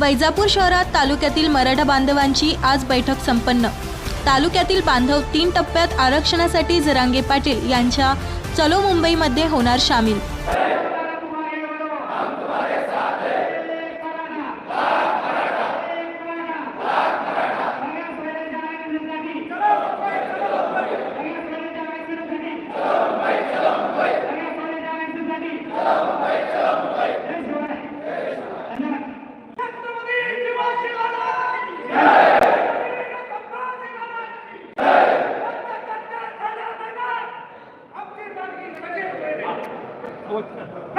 वैजापूर शहरात तालुक्यातील मराठा बांधवांची आज बैठक संपन्न. तालुक्यातील बांधव तीन टप्प्यात आरक्षणासाठी जरांगे पाटील यांच्या चलो मुंबईमध्ये होणार सामील. झाल्यासारखं